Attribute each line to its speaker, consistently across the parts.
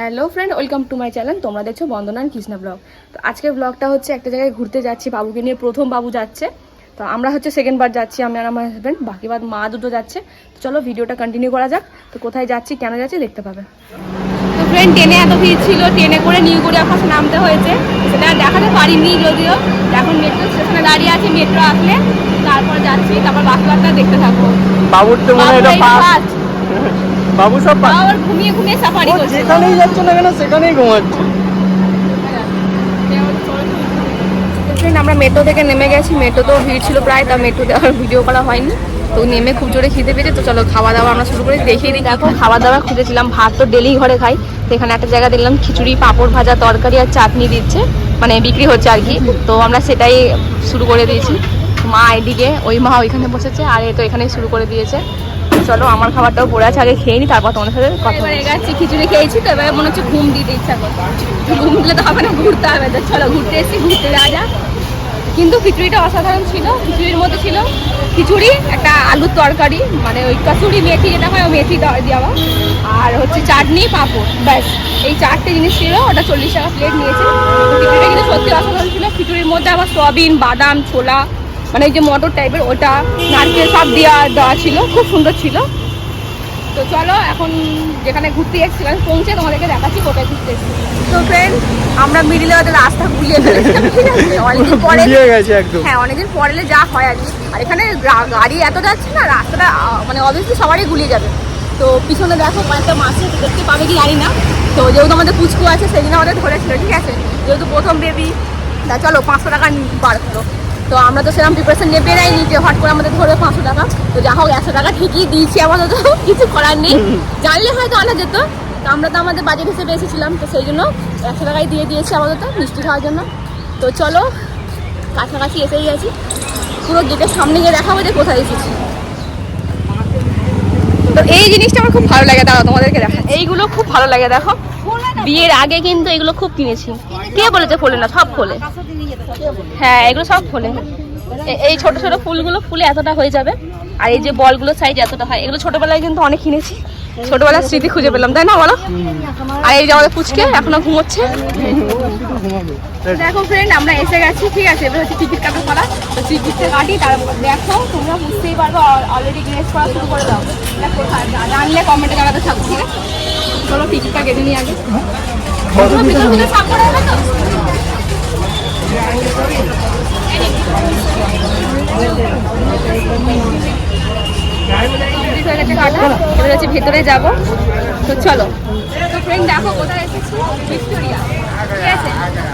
Speaker 1: Hello friend welcome to my channel. তোমরা দেখছ বন্দনান Krishna blog. তো আজকের ব্লগটা হচ্ছে একটা জায়গায় ঘুরতে যাচ্ছি বাবুকে নিয়ে প্রথম বাবু যাচ্ছে। তো আমরা হচ্ছে সেকেন্ড বার যাচ্ছি আমি আর আমার হাজব্যান্ড বাকি বাদ মা দুটো যাচ্ছে। তো চলো ভিডিওটা কন্টিনিউ করা যাক। তো কোথায় যাচ্ছি কেন যাচ্ছি দেখতে পাবে। তো ফ্রেন্ড ট্রেনে এত ভিড় ছিল ট্রেনে করে নিউ গড়িয়া ফার্স্ট নামতে হয়েছে। সেটা দেখাতে পারিনি যদিও। এখন মেট্রো স্টেশনে দাঁড়িয়ে আছি মেট্রো আসলে। তারপর যাচ্ছি তারপর বাকি বাদটা দেখতে থাকব।
Speaker 2: বাবুর তো মনে হয়
Speaker 1: বাবু
Speaker 2: সব
Speaker 1: আবার ঘুমিয়ে ঘুমিয়ে সাফারি করছে।
Speaker 2: যেখানেই যাচ্ছে না কেন সেখানেই ঘুমাচ্ছে।
Speaker 1: আমরা মেট্রো থেকে নেমে গেছি। মেট্রোতেও ভিড় ছিল প্রায় তা মেট্রোতে আর ভিডিও করা হয়নি। তো নেমে খুব জোরে খিদে পেয়েছে তো চলো খাওয়া দাওয়া আমরা শুরু করে। দেখিয়ে দিই দেখো খাওয়া দাওয়া খুঁজেছিলাম ভাত তো ডেলি ঘরে খাই। তো এখানে একটা জায়গা দেখলাম খিচুড়ি পাঁপড় ভাজা তরকারি আর চাটনি দিচ্ছে। মানে বিক্রি হচ্ছে আর কি। তো আমরা সেটাই শুরু করে দিয়েছি। মা এদিকে ওই মা ওইখানে বসেছে আর এ তো এখানে শুরু করে দিয়েছে। চলো, আমার খাবারটাও পড়ে আছে, আগে খেয়ে নি, তারপর তোমাদের সাথে কথা এবারে গেছি খিচুড়ি খেয়েছি, তো এবারে মনে হচ্ছে ঘুম দিতে ইচ্ছা করছে। ঘুম দিলে তো হবে না, ঘুরতে হবে। তো চলো, ঘুরতে এসেছি, ঘুরতে যাওয়া কিন্তু খিচুড়িটা অসাধারণ ছিল, খিচুড়ির মধ্যে ছিল খিচুড়ি, একটা আলুর তরকারি মানে ওই কচুরি মেথি, যেটা হয় মেথি দেওয়া আর হচ্ছে চাটনি, পাঁপড়, ব্যাস। এই চারটে জিনিস ছিল, ওটা চল্লিশ টাকা প্লেট নিয়েছে। খিচুড়িটা কিন্তু সত্যি অসাধারণ ছিল। খিচুড়ির মধ্যে আবার সয়াবিন, বাদাম, ছোলা মানে এই যে মটর টাইপের ওটা নারকেল সব দেওয়া দেওয়া ছিল খুব সুন্দর ছিল। তো চলো এখন যেখানে ঘুরতে এসেছিলাম পৌঁছে তোমাদেরকে দেখাচ্ছি কোথায় ঘুরতে এসেছি তো ফ্রেন্ড আমরা মিডিলে ওদের রাস্তা ঘুরিয়ে অনেকদিন পরে হ্যাঁ অনেকদিন পরে যা হয় আর কি। আর এখানে গাড়ি এত যাচ্ছে না রাস্তাটা মানে অবভিয়াসলি সবারই গুলিয়ে যাবে। তো পিছনে দেখো কয়েকটা মাসে দেখতে পাবে কি জানি না। তো যেহেতু আমাদের পুচকু আছে জন্য আমাদের ধরেছিল ঠিক আছে? যেহেতু প্রথম বেবি তা চলো পাঁচশো টাকা বার করো। তো আমরা তো সেরকম প্রিপারেশন নিয়ে বেরাইনি যে হট করে আমাদের ধরবে পাঁচশো টাকা। তো যা হোক একশো টাকা ঠিকই দিয়েছি আমাদের তো কিছু করার নেই। জানলে হয়তো আনা যেত। তো আমরা তো আমাদের বাজেট হিসেবে এসেছিলাম তো সেই জন্য একশো টাকাই দিয়ে দিয়েছি আপাতত মিষ্টি খাওয়ার জন্য। তো চলো কাছাকাছি এসেই গেছি পুরো গেটের সামনে গিয়ে দেখাবো যে কোথায় এসেছি। তো এই জিনিসটা আমার খুব ভালো লাগে দাদা তোমাদেরকে দেখা এইগুলো খুব ভালো লাগে দেখো। বিয়ের আগে কিন্তু এগুলো খুব কিনেছি। কে বলেছে ফোলে না সব ফোলে হ্যাঁ এগুলো সব ফোলে। এই ছোট ছোট ফুলগুলো ফুলে এতটা হয়ে যাবে। আর এই যে বলগুলো সাইজ এতটা হয়। এগুলো ছোটবেলায় কিন্তু অনেক কিনেছি। ছোটবেলার স্মৃতি খুঁজে পেলাম তাই না বলো? আর এই যে আমাদের পুচকে এখনও ঘুমোচ্ছে। দেখো ফ্রেন্ড আমরা এসে গেছি ঠিক আছে? এবার হচ্ছে টিকিট কাটা করা। তো টিকিটটা কাটি তারপর দেখো তোমরা বুঝতেই পারবে অলরেডি জিজ্ঞেস করা শুরু করে দাও। জানলে কমেন্টে জানাতে থাকো ঠিক আছে? চলো টিকিটটা কেটে নিই আগে তোমরা ভিতরে ভিতরে সাপ করে দেবে তো কমপ্লিট হয়ে গেছে কাটা এবার হচ্ছে ভেতরে যাব। তো চলো। তো ফ্রেন্ড দেখো কোথায় এসেছি? ভিক্টোরিয়া। ঠিক আছে?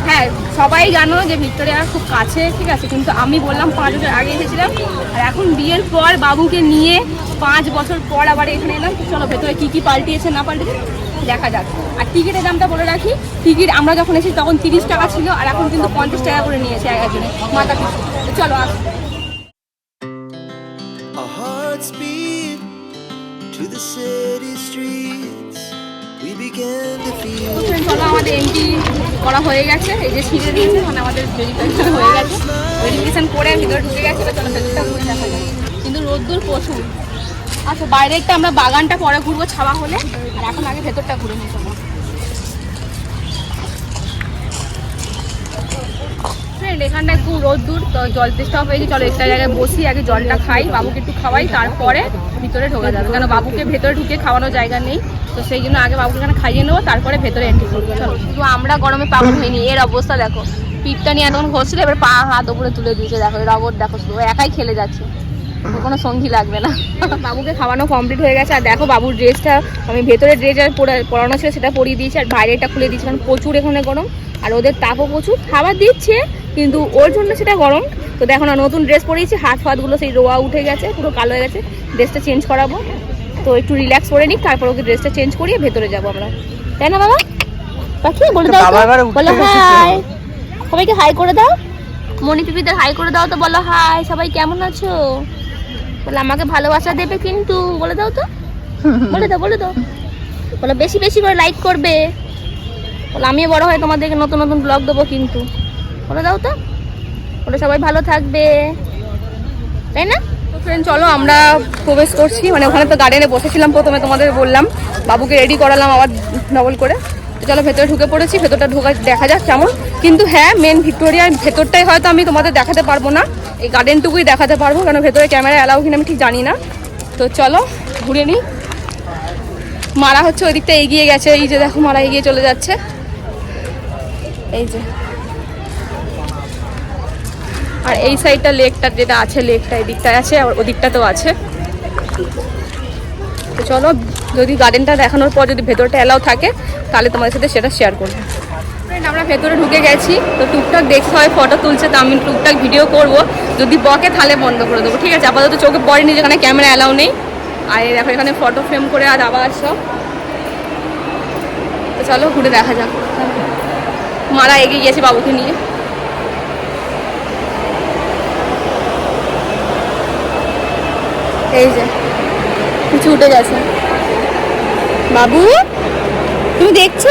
Speaker 1: হ্যাঁ সবাই জানো যে ভিক্টোরিয়া খুব কাছে ঠিক আছে? কিন্তু আমি বললাম পাঁচ বছর আগে এসেছিলাম। আর এখন বিয়ের পর বাবুকে নিয়ে পাঁচ বছর পর আবার এখানে এলাম। তো চলো ভেতরে কী কী পাল্টিয়েছে না পাল্টিয়েছে? দেখা যাক। আর টিকিটের দামটা বলে রাখি টিকিট আমরা যখন এসেছি তখন তিরিশ টাকা ছিল আর এখন কিন্তু পঞ্চাশ টাকা করে নিয়েছে এক একজনে। মাথা পিছু। চলো আস।
Speaker 3: Our hearts beat to the city streets. We began to feel
Speaker 1: চলো আমাদের এন্ট্রি করা হয়ে গেছে। এই যে ছিঁড়ে দিয়েছে মানে আমাদের ভেরিফিকেশন হয়ে গেছে। ভেরিফিকেশন করে ভিতরে ঢুকে গেছে চলো কিন্তু রোদ্দুর প্রচুর। আচ্ছা বাইরেরটা আমরা বাগানটা পরে ঘুরবো ছাওয়া হলে। আর এখন আগে ভেতরটা ঘুরে চলো। ফ্রেন্ড এখানটা একটু রোদ্দুর, তো জল তেষ্টাও পেয়েছি। চলো একটা জায়গায় বসি, আগে জলটা খাই, বাবুকে একটু খাওয়াই, তারপরে ভিতরে ঢোকা যাবে। কেন, বাবুকে ভেতরে ঢুকে খাওয়ানোর জায়গা নেই। তো সেই জন্য আগে বাবুকে এখানে খাইয়ে নেব, তারপরে ভেতরে এন্ট্রি করব। চলো। কিন্তু আমরা গরমে পাগল হইনি এর অবস্থা দেখো। পিঠটা নিয়ে এতক্ষণ ঘষলে এবার পা হাত উপরে তুলে দিয়েছে। দেখো অবর দেখো, শুধু একাই খেলে যাচ্ছে। কোনো সঙ্গী লাগবে না। বাবুকে খাওয়ানো কমপ্লিট হয়ে গেছে আর দেখো বাবুর ড্রেসটা আমি ভেতরে ড্রেস আর পরে পরানো ছিল সেটা পরিয়ে দিয়েছি আর বাইরেটা খুলে দিয়েছি কারণ প্রচুর এখানে গরম আর ওদের তাপও প্রচুর খাবার দিচ্ছে কিন্তু ওর জন্য সেটা গরম। তো দেখো না নতুন ড্রেস পরিয়েছি হাত ফাতগুলো সেই রোয়া উঠে গেছে পুরো কালো হয়ে গেছে ড্রেসটা চেঞ্জ করাবো। তো একটু রিল্যাক্স করে নিই তারপর ওকে ড্রেসটা চেঞ্জ করিয়ে ভেতরে যাব আমরা। তাই না বাবা? পাখি বলে দাও বলো হাই সবাইকে হাই করে দাও। মনি পিপিদের হাই করে দাও তো বলো হাই সবাই কেমন আছো? বলে, আমাকে ভালোবাসা দেবে কিন্তু, বলে দাও তো, বলে দাও বলে দাও। বলো, বেশি বেশি করে লাইক করবে। বলে, আমিও বড় হয়ে তোমাদেরকে নতুন নতুন ব্লগ দেবো কিন্তু। বলে, দাও তো। বলে, সবাই ভালো থাকবে। তাই না? ফ্রেন্ড চলো, আমরা প্রবেশ করছি। মানে ওখানে তো গার্ডেনে বসেছিলাম প্রথমে, তোমাদের বললাম। বাবুকে রেডি করালাম আবার ডবল করে। চলো ভেতরে ঢুকে পড়েছি, ভেতরটা ঢোকা দেখা যাক কেমন। কিন্তু হ্যাঁ মেন ভিক্টোরিয়ার ভেতরটাই হয়তো আমি তোমাদের দেখাতে পারব না। এই গার্ডেনটুকুই দেখাতে পারব কারণ ভেতরে ক্যামেরা অ্যালাউ কিনা আমি ঠিক জানি না। তো চলো, ঘুরে নিই। মারা হচ্ছে ওই দিকটা এগিয়ে গেছে, এই যে দেখো মারা এগিয়ে চলে যাচ্ছে। এই যে। আর এই সাইডটা লেকটা যেটা আছে লেকটা এই দিকটায় আছে, আর ওদিকটাতেও আছে। তো চলো, যদি গার্ডেনটা দেখানোর পর যদি ভেতরটা অ্যালাউ থাকে, তাহলে তোমাদের সাথে সেটা শেয়ার করব। আমরা ভেতরে ঢুকে গেছি, তো টুকটাক দেখতে হয় ফটো তুলছে, তো আমি টুকটাক ভিডিও করব। যদি বকে, তাহলে বন্ধ করে দেবো, ঠিক আছে? আপাতত চোখে পড়েনি, যেখানে ক্যামেরা অ্যালাউ নেই। আর, দেখো, এখানে ফটো ফ্রেম করে আর আবার সব তো চলো, ঘুরে দেখা যাক। মারা এগিয়ে গেছে বাবুকে নিয়ে। এই যে। কিছু উঠে গেছে। বাবু তুমি দেখছ?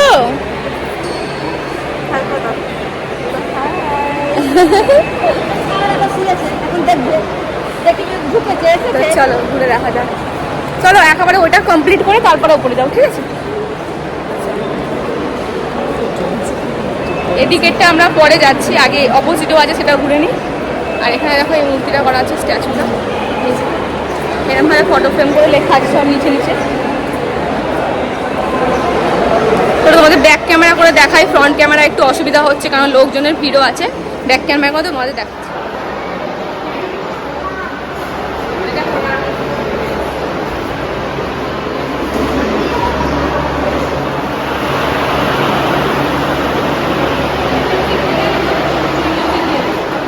Speaker 1: চলো ঘুরে দেখা যাক। চলো একেবারে ওটা কমপ্লিট করে তারপরে উপরে যাও ঠিক আছে? এদিকেরটা আমরা পরে যাচ্ছি আগে অপোজিটও আছে সেটা ঘুরে নিই। আর এখানে দেখো এই মূর্তিটা করা আছে স্ট্যাচুটা এরকমভাবে ফটো ফ্রেম করে লেখা আছে সব নিচে নিচে। তো ব্যাক ক্যামেরা করে দেখাই ফ্রন্ট ক্যামেরা একটু অসুবিধা হচ্ছে, কারণ লোকজনের ভিড়ও আছে। ব্যাক ক্যামেরা করে তোমাদের দেখাচ্ছি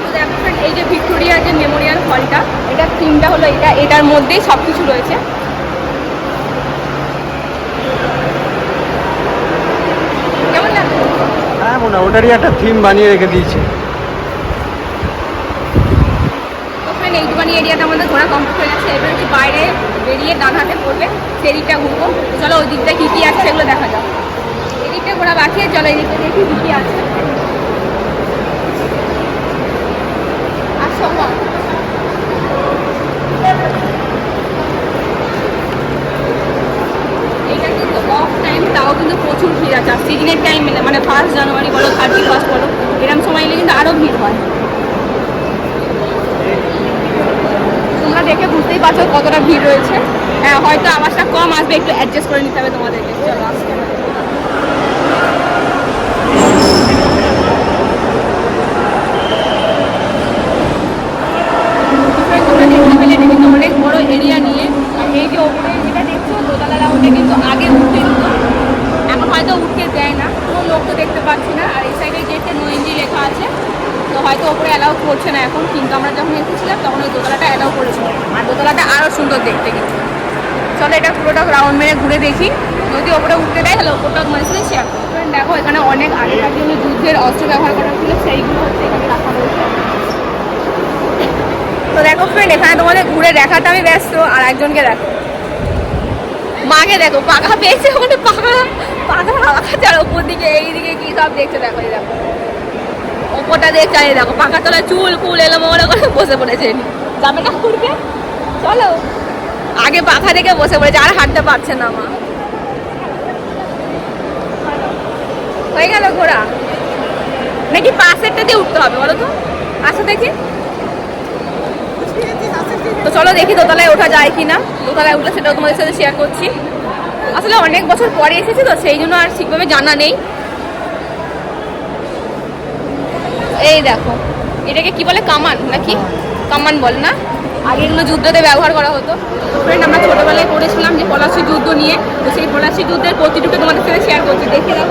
Speaker 1: তো দেখো friend, এই যে ভিক্টোরিয়া যে মেমোরিয়াল হলটা এটার থিমটা হলো এটা। এটার মধ্যেই সব কিছু রয়েছে। কেমন
Speaker 2: হ্যাঁ একটা থিম বানিয়ে রেখে দিয়েছে।
Speaker 1: এইটুখানি এরিয়াটা আমাদের ঘোরা কমপ্লিট হয়ে গেছে। এবার হচ্ছে বাইরে বেরিয়ে ডান হাতে পড়বে। সেই দিকটা ঘুরবো। চলো ওই দিকটা কী কী আছে সেগুলো দেখা যাক। এদিকটা ঘোরা বাকি চলো এই দিকটা দেখি কী কী আছে আসো মা। এইটা কিন্তু অফ টাইম তাও কিন্তু প্রচুর ভিড় আছে। আর সিজনের টাইম মানে ফার্স্ট জানুয়ারি বলো থার্টি ফার্স্ট বলো এরকম সময় এলে কিন্তু আরও ভিড় হয়। তোমরা দেখে বুঝতেই পারছ কতটা ভিড় রয়েছে। হ্যাঁ হয়তো আওয়াজটা কম আসবে, একটু অ্যাডজাস্ট করে নিতে হবে তোমাদেরকে। চলো অনেক বড় এরিয়া নিয়ে। এই যে ওপরে যেটা দেখছ, দোতলা রাউন্ডে কিন্তু আগে উঠতে দিত এখন হয়তো উঠতে দেয় না কোনো লোক তো দেখতে পাচ্ছি না আর এই সাইডে যেতে নো এন্ট্রি লেখা আছে তো হয়তো করছে না এখন, কিন্তু আমরা যখন এসেছিলাম, তখন ওই দোতলাটা অ্যালাউ করেছিল। আর দোতলাটা আরও সুন্দর দেখতে কিন্তু। চলো এটা পুরোটা রাউন্ড মেরে ঘুরে দেখি। যদি ওপরে উঠতে দেয়, তাহলে ওপরটা তোমাদের সাথে শেয়ার দেখো, এখানে অনেক আগেকার জন্য যুদ্ধের অস্ত্র ব্যবহার করা ছিল, সেইগুলো হচ্ছে এখানে রাখা রয়েছে তো দেখো ফ্রেন্ড এখানে তোমাদের ঘুরে দেখাটা আমি ব্যস্ত, আর একজনকে দেখো। মাকে দেখো, পাখা পেয়েছে ওখানে পাখা। পাখা হাওয়া খাচ্ছে আর ওপর দিকে, এইদিকে কি সব দেখছে, দেখো, এই দেখো। ওপরটা দেখছে আর এই দেখো। পাখা তলায় চুল, ফুল এলো মনে করে বসে পড়েছে যাবে না ঘুরতে চলো। আগে পাখা দেখে বসে পড়েছে, আর হাঁটতে পারছে না মা। হয়ে গেল ঘোরা। নাকি পাশেরটা দিয়ে উঠতে হবে, বলো তো? আসো দেখি। তো চলো দেখি দোতলায় ওঠা যায় কি না দোতলায় উঠলে সেটাও তোমাদের সাথে শেয়ার করছি। আসলে অনেক বছর পরে এসেছি তো, সেই জন্য আর ঠিকভাবে জানা নেই। এই দেখো, এটাকে কি বলে, কামান নাকি? কামান বল না? আগে এগুলো যুদ্ধতে ব্যবহার করা হতো। ফ্রেন্ড আমরা ছোটোবেলায় পড়েছিলাম যে পলাশি যুদ্ধ নিয়ে। তো সেই পলাশি যুদ্ধের প্রতিটুকু তোমাদের সাথে শেয়ার করছি, দেখে দাও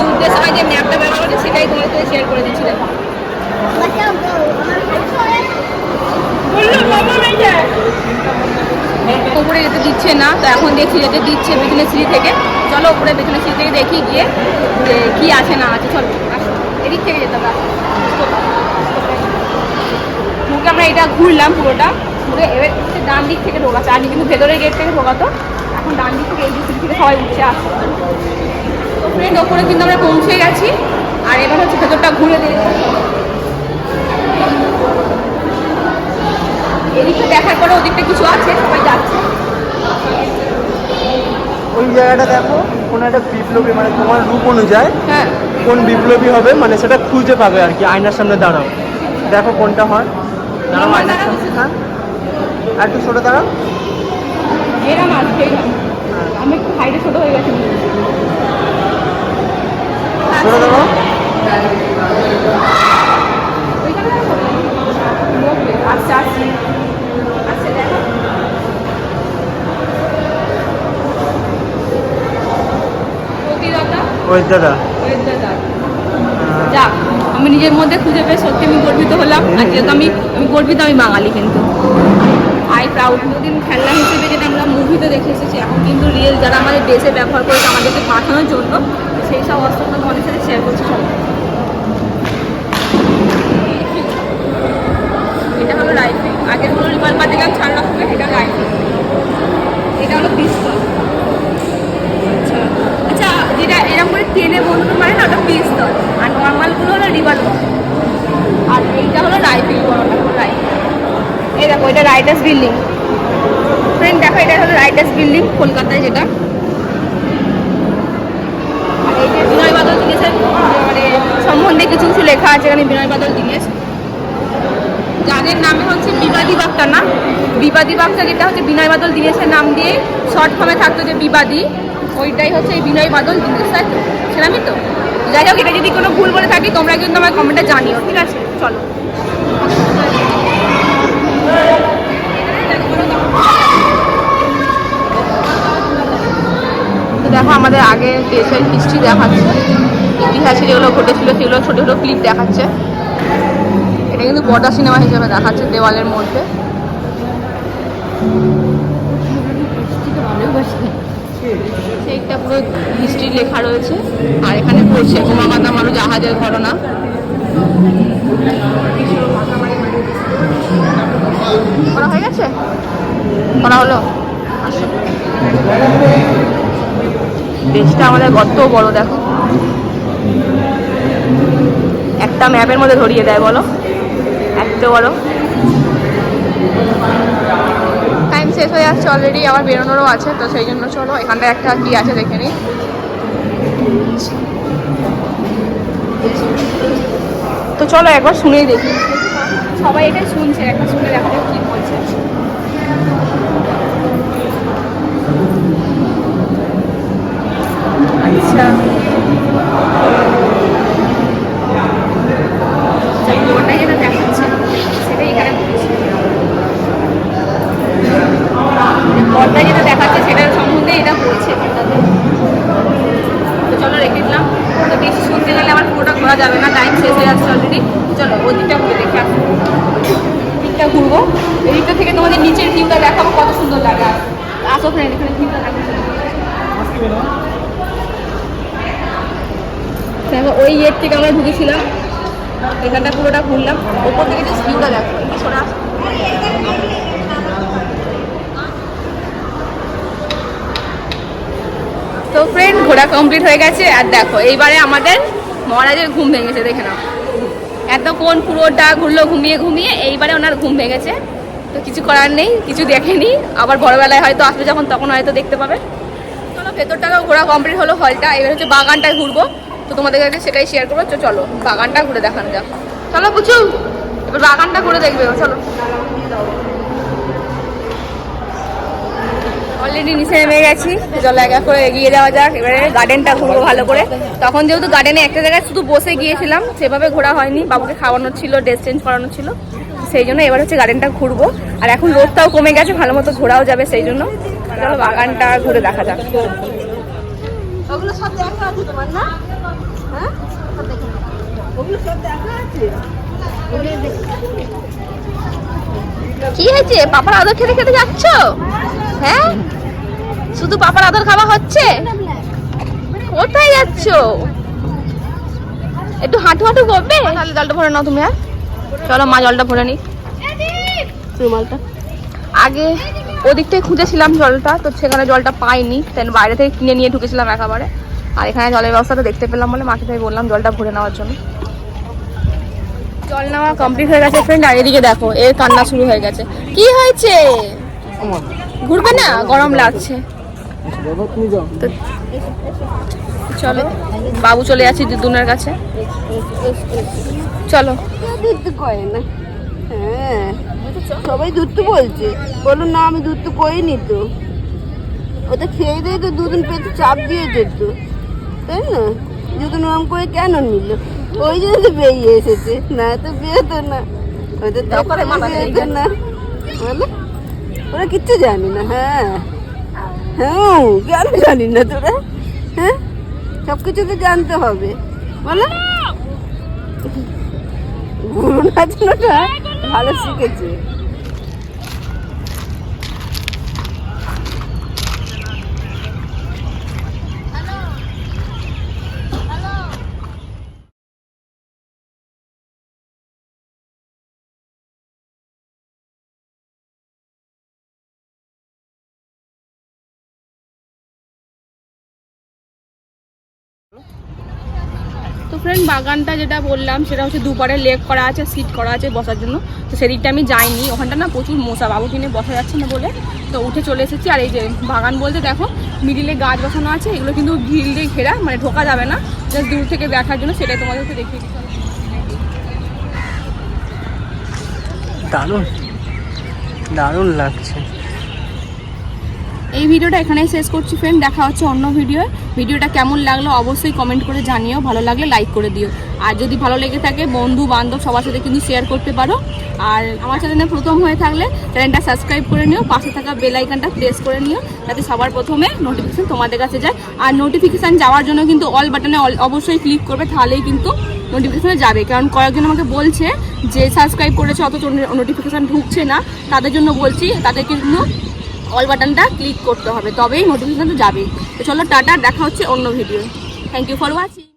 Speaker 1: যুদ্ধের সময় যে ম্যাপটা ব্যবহার করছে সেটাই তোমাদের সাথে শেয়ার করে দিচ্ছি, দেখো। উপরে যেতে দিচ্ছে না, তো এখন দেখছি যেতে দিচ্ছে পেছনে সিঁড়ি থেকে। চলো উপরে পেছনে সিঁড়ি থেকে দেখি গিয়ে যে কি আছে, না আছে, চলো। এদিক থেকে যেতে হবে। মুখে আমরা এটা ঘুরলাম পুরোটা। ঘুরে এবার ডান দিক থেকে ঢোকাচ্ছে। আগে কিন্তু ভেতরের গেট থেকে ঢোকাতো এখন ডান দিক থেকে এই দিক থেকে সবাই উঠছে আসছে ফ্রেন্ড ওপরে কিন্তু আমরা পৌঁছে গেছি। আর এবার হচ্ছে ভেতরটা ঘুরে দেখব। এদিকটা দেখার পরে ওদিকটা কিছু আছে, সবাই যাচ্ছে।
Speaker 2: ওই জায়গাটা দেখো কোনো একটা বিপ্লবী মানে তোমার রূপ অনুযায়ী
Speaker 1: হ্যাঁ।
Speaker 2: কোন বিপ্লবী হবে মানে সেটা খুঁজে পাবে আর কি আয়নার সামনে দাঁড়াও। দেখো কোনটা হয়। দাঁড়াও আয়নার সামনে হ্যাঁ আর একটু ছোটো দাঁড়াও।
Speaker 1: এরম আছে আমি একটু হাইটে ছোট হয়ে গেছি।
Speaker 2: ছোটো দাঁড়াও।
Speaker 1: আচ্ছা আচ্ছা।
Speaker 2: দাদা।
Speaker 1: যাক আমি নিজের মধ্যে খুঁজে পেয়ে সত্যি আমি গর্বিত হলাম আর যেহেতু আমি আমি গর্বিত আমি বাঙালি কিন্তু। আই প্রাউড দিন খেলনা হিসেবে যেটা আমরা মুভিতে দেখে এসেছি এখন কিন্তু রিয়েল যারা আমাদের দেশে ব্যবহার করেছে আমাদেরকে পাঠানোর জন্য সেই সব অস্ত্রটা তোমাদের সাথে শেয়ার করছি সব এটা হলো রাইফেল আগের হলো রিভলভার দিলাম চার লাখ এটা রাইফেল এটা হলো পিস্তল আচ্ছা যেটা এরকম করে টেনে বন্ধ মানে না, ওটা পিস্তল আর নর্মালগুলো হলো রিভলভার আর এইটা হলো রাইফেল বড়টা এই দেখো, এটা রাইটার্স বিল্ডিং ফ্রেন্ড দেখো, এটা হলো রাইটার্স বিল্ডিং কলকাতায় যেটা। আর এই বিনয় বাদল দীনেশের মানে সম্বন্ধে কিছু কিছু লেখা আছে এখানে, বিনয় বাদল দীনেশ যাদের নামে হচ্ছে বিবাদী বাক্তা না? বিবাদী বাক্তা যেটা হচ্ছে বিনয় বাদল দীনেশের নাম দিয়ে শর্ট ফর্মে থাকতো যে বিবাদী। ওইটাই হচ্ছে এই বিনয় বাদল দীনেশ তাই তো? যাই হোক, এটা যদি কোনো ভুল বলে থাকি, তোমরা কিন্তু আমার কমেন্টে জানিও, ঠিক আছে? চলো। দেখো, আমাদের আগে দেশের হিস্ট্রি দেখাচ্ছে। ইতিহাসে যেগুলো ঘটেছিল, সেগুলো ছোটো ছোটো ক্লিপ দেখাচ্ছে। এটা কিন্তু পর্দা সিনেমা হিসেবে দেখাচ্ছে দেওয়ালের মধ্যে। সেইটা পুরো হিস্ট্রি লেখা রয়েছে। আর এখানে পড়ছে উমামাতা মারু জাহাজের ঘটনা। করা হয়ে গেছে? করা হলো। দেশটা আমাদের কত বড়, দেখো। একটা ম্যাপের মধ্যে ধরিয়ে দেয়, বলো। এত বড় শেষ হয়ে যাচ্ছে অলরেডি আবার বেরোনোরও আছে, তো সেই জন্য চলো, এখানটা একটা কি আছে দেখে নিই। তো চলো একবার শুনেই দেখি। সবাই এটাই শুনছে একবার শুনে দেখা যাক কি বলছে। আচ্ছা ওটাই যেটা দেখাচ্ছে সেটাই এখানে বলছে পর্দায় যেটা দেখাচ্ছে সেটার সম্বন্ধে এটা বলছে এখানটাতে তো চলো রেখে দিলাম তো বেশি শুনতে গেলে আবার পুরোটা ঘোরা যাবে না টাইম শেষ হয়ে যাচ্ছে অলরেডি চলো ওই দিকটা ঘুরে দেখে আসব দিকটা ঘুরবো এই দিকটা থেকে তোমাদের নিচের ভিউটা দেখাবো কত সুন্দর লাগে আর আসো ফ্রেন্ড এখানে ভিউটা দেখো দেখো ওই ইয়ের থেকে আমরা এখানটা পুরোটা ঘুরলাম, ওপর থেকে যে দেখো। তো ফ্রেন্ড ঘোরা কমপ্লিট হয়ে গেছে, আর দেখো, এইবারে আমাদের মহারাজের ঘুম ভেঙেছে, দেখে নাও। এতক্ষণ পুরোটা ঘুরলো, ঘুমিয়ে ঘুমিয়ে, এইবারে ওনার ঘুম ভেঙেছে। তো কিছু করার নেই, কিছু দেখেনি আবার বড়বেলায় হয়তো আসবে যখন, তখন হয়তো দেখতে পাবে। চলো ভেতরটাও ঘোরা কমপ্লিট হলো, হলটা। এবার হচ্ছে বাগানটায় ঘুরবো। তো তোমাদের কাছে সেটাই শেয়ার করব। তো চলো, বাগানটা ঘুরে দেখানো যাক। চলো বুঝু এবার বাগানটা ঘুরে দেখবে চলো। অলরেডি নিচে নেমে গেছি। চলো, এক করে এগিয়ে যাওয়া যাক। এবারে গার্ডেনটা ঘুরবো ভালো করে। তখন যেহেতু গার্ডেনে একটা জায়গায় শুধু বসে গিয়েছিলাম, সেভাবে ঘোরা হয়নি। বাবুকে খাওয়ানো ছিল ড্রেস চেঞ্জ করানো ছিল। সেই জন্য এবার হচ্ছে গার্ডেনটা ঘুরবো। আর এখন রোদটাও কমে গেছে, ভালো মতো ঘোরাও যাবে সেই জন্য। চলো, বাগানটা ঘুরে দেখা যাক।
Speaker 4: ওগুলো সব দেখা আছে তোমার, না? হ্যাঁ সব দেখে নাও। ওগুলো সব দেখা আছে
Speaker 1: কি হয়েছে? পাপার আদর খেতে খেতে যাচ্ছ? হ্যাঁ? শুধু পাপার আদর খাওয়া হচ্ছে? কোথায় যাচ্ছ? একটু হাঁটু হাঁটু করবে? তাহলে জলটা ভরে নাও তুমি হ্যাঁ চলো মা জলটা ভরে নি রুমালটা আগে ওদিকটায় খুঁজেছিলাম জলটা তো সেখানে জলটা পাইনি। দেন বাইরে থেকে কিনে নিয়ে ঢুকেছিলাম একেবারে। আর এখানে জলের ব্যবস্থাটা দেখতে পেলাম বলে মাকে তাই বললাম জলটা ভরে নেওয়ার জন্য। জল নেওয়া কমপ্লিট হয়ে গেছে ফ্রেন্ড আর এদিকে দেখো এর কান্না শুরু হয়ে গেছে। কি হয়েছে? ঘুরবে না? গরম লাগছে। চলো বাবু চলে যাচ্ছি দিদুনের কাছে। চলো।
Speaker 4: দুধ কয় না হ্যাঁ সবাই দুধ তো বলছে। বলো না আমি দুধ তো কইনি তো। ওটা খেয়ে দিয়ে তো দুদিন পেটে চাপ দিয়ে তো। তাই না? দুদিন ওরম করে কেন নিল? ওই জন্য তো বেরিয়ে এসেছে। না তো বেরোতো না। ওদের তো
Speaker 1: করে মাথা
Speaker 4: বেরোতো না। বলো? ওরা কিচ্ছু জানি না। হ্যাঁ। হ্যাঁ কেন জানি না তোরা? হ্যাঁ? সব কিছু তো জানতে হবে। বলো? গুরু নাচানোটা ভালো শিখেছে।
Speaker 1: তো ফ্রেন্ড বাগানটা যেটা বললাম, সেটা হচ্ছে দুপারে লেক করা আছে সিট করা আছে বসার জন্য। তো সেদিকটা আমি যাইনি। ওখানটা না প্রচুর মশা বাবু কিনে বসা যাচ্ছে না বলে। তো উঠে চলে এসেছি। আর এই যে বাগান বলতে দেখো মিডিলে গাছ বসানো আছে, এগুলো কিন্তু গ্রিল দিয়ে ঘেরা মানে ঢোকা যাবে না। জাস্ট দূর থেকে দেখার জন্য সেটাই তোমাদেরকে দেখিয়ে দিচ্ছি।
Speaker 2: দারুণ। দারুণ লাগছে।
Speaker 1: এই ভিডিওটা এখানেই শেষ করছি ফ্রেন্ড দেখা হচ্ছে অন্য ভিডিও ভিডিওটা কেমন লাগল অবশ্যই কমেন্ট করে জানিও। ভালো লাগলে লাইক করে দিও। আর যদি ভালো লেগে থাকে, বন্ধু, বান্ধব, সবার সাথে কিন্তু শেয়ার করতে পারো। আর আমার চ্যানেলে প্রথম হয়ে থাকলে চ্যানেলটা সাবস্ক্রাইব করে নিও। পাশে থাকা বেল আইকনটা প্রেস করে নিও। যাতে সবার প্রথমে নোটিফিকেশান তোমাদের কাছে যায়। আর নোটিফিকেশান যাওয়ার জন্য কিন্তু অল বাটনে অবশ্যই ক্লিক করবে, তাহলেই কিন্তু নোটিফিকেশানে যাবে। কারণ কয়েকজন আমাকে বলছে যে সাবস্ক্রাইব করেছে, অথচ নোটিফিকেশান ঢুকছে না। তাদের জন্য বলছি, তাদেরকে কিন্তু অল বাটনটা ক্লিক করতে হবে, তবেই নোটিফিকেশন যাবে তো চলো টাটা, দেখা হচ্ছে অন্য video thank you for watching